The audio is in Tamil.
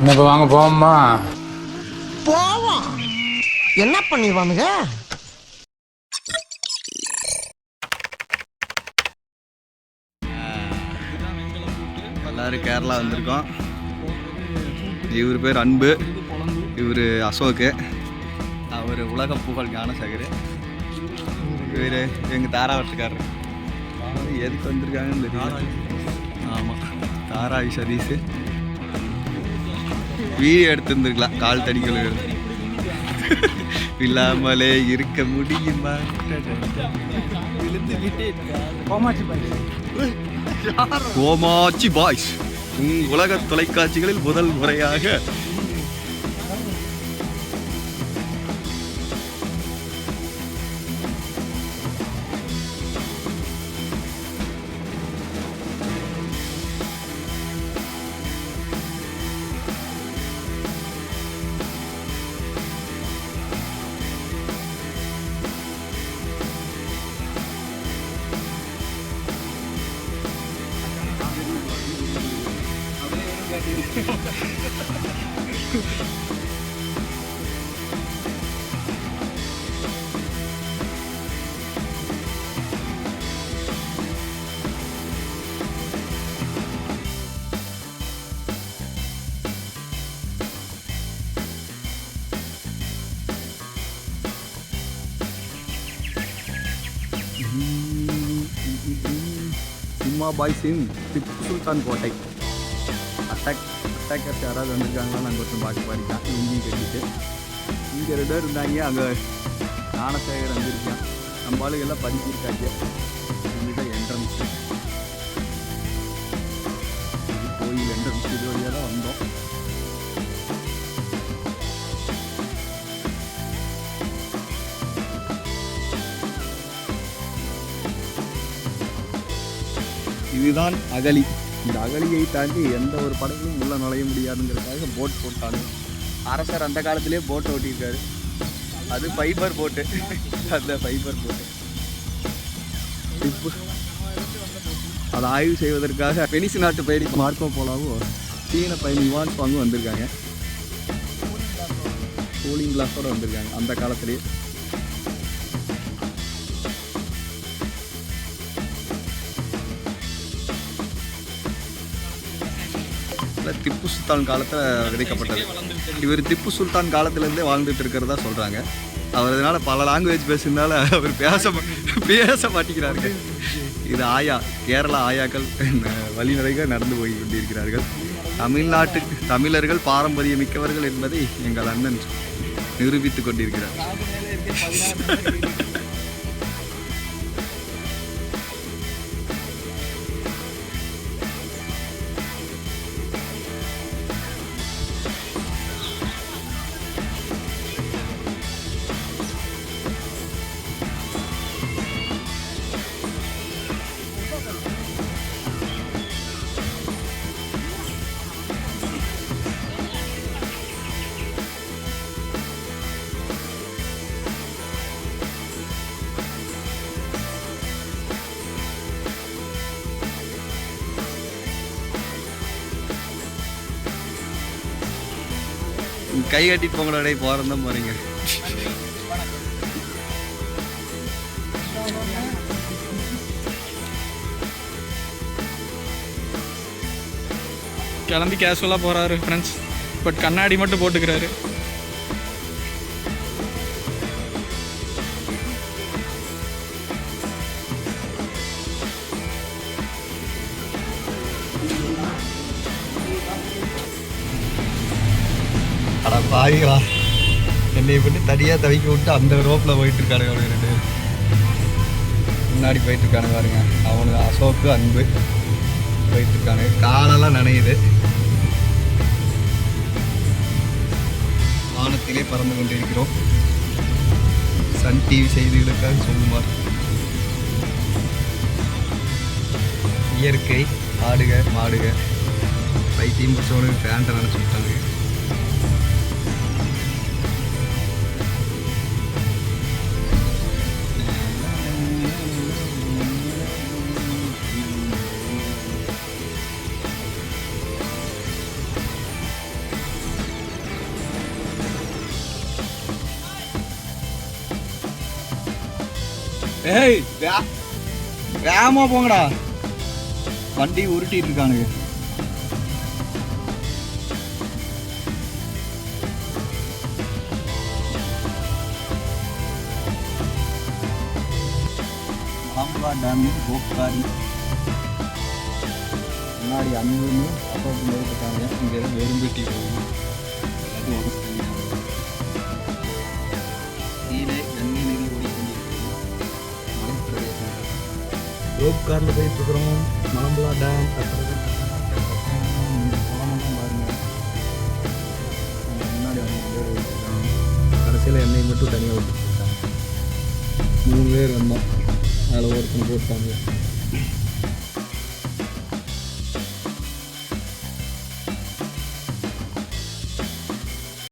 இப்போ வாங்க போவோம்மா. போவோம். என்ன பண்ணிடுவானுங்க? எல்லாரும் கேரளா வந்திருக்கோம். இவர் பேர் அன்பு. இவர் அசோக்கு. அவர் உலக புகழ் ஞானசேகர். இவர் எங்கள் தாராவட்டுக்காரர். எதுக்கு வந்திருக்காங்கன்னு தெரியல. ஆமாம் தாராவி சதீஷ். வீடியோ எடுத்துருந்துருக்கலாம். கால் தடிக்கல் இல்லாமலே இருக்க முடியுமா? கோமாச்சி பாய்ஸ் உலக தொலைக்காட்சிகளில் முதல் முறையாக சிம்மா சிங் திப்பு சுல்தான் கோட்டை அட்டாக் அட்டாக்கர்ஸ் யாராவது வந்திருக்காங்களா நாங்கள் கொஞ்சம் பார்க்க பாடிக்கான் இங்கேயும் கட்டிட்டு. இங்கே ரெண்டு பேர் இருந்தாங்க. அங்கே ஞானசேகர் வந்திருக்கான் நம்ம ஆளுகெல்லாம் படிச்சிருக்காங்க. இதுதான் இதுதான் அகலி. இந்த அகலியை தாண்டி எந்த ஒரு படகும் உள்ளே நுழைய முடியாதுங்கிறதுக்காக போட் போட்டாங்க. அரசர் அந்த காலத்திலே போட் ஓட்டியிருக்காரு. அது ஃபைபர் போட்டு அந்த ஃபைபர் போட்டு இப்போ அதை ஆய்வு செய்வதற்காக பெனிசு நாட்டு பயணி மார்க்கோ போலாவும் சீன பயணி இவான் பாங்கும் வந்திருக்காங்க கூலிங் கிளாஸோட வந்திருக்காங்க அந்த காலத்திலேயே காலத்தில் திப்பு சுல்தான் காலத்தில் விதைக்கப்பட்டது. இவர் திப்பு சுல்தான் காலத்துலேருந்தே வாழ்ந்துட்டு இருக்கிறதா சொல்கிறாங்க அவர் அதனால் பல லாங்குவேஜ் பேசுறதுனால அவர் பேச பேச மாட்டேங்கிறாருங்க. இது ஆயா கேரளா ஆயாக்கள் வழிமுறைகள் நடந்து போய் கொண்டிருக்கிறார்கள். தமிழ்நாட்டு தமிழர்கள் பாரம்பரிய மிக்கவர்கள் என்பதை எங்கள் அண்ணன் நிரூபித்து கொண்டிருக்கிறார். கை கட்டிட்டு போங்கடா டேய் போகிறோம் தான் போகிறீங்க கிளம்பி கேஷுவலாக போகிறாரு ஃப்ரெண்ட்ஸ் பட் கண்ணாடி மட்டும் போட்டுக்கிறாரு. பாவிகளா என்னை பண்ணி தனியாக தவிக்க விட்டு அந்த ரோப்பில் போயிட்டுருக்கானுங்க அவங்க ரெண்டு முன்னாடி போயிட்டுருக்கானு பாருங்க. அவனுக்கு அசோக்கு அன்பு போயிட்டுருக்கானு காலெல்லாம் நனையுது. வானத்திலே பறந்து கொண்டிருக்கிறோம். சன் டிவி செய்திகளுக்காக சொல்லுமாறு. இயற்கை ஆடுக மாடுக பைத்தியம் பிடிச்சவனுக்கு ஃபேண்டை நினச்சி விட்டாங்க ஏய் வே- போங்கடா. வண்டி உருட்டிட்டு இருக்கானுங்க. மாம்பழா டேம் கோப்காரி முன்னாடி அன்புன்னு அப்பாவுக்கு இருக்காங்க இங்கே வெறும்பெட்டி போகுது. அது ரோப் காரில் போயிட்டு மலம்பலா டேம் குளமெல்லாம் முன்னாடி அவங்க பேர் கடைசியில் என்னை மட்டும் தனியாக விட்டுருக்காங்க மூணு பேர் வந்தோம் அதில் ஒருத்தன் போட்டாங்க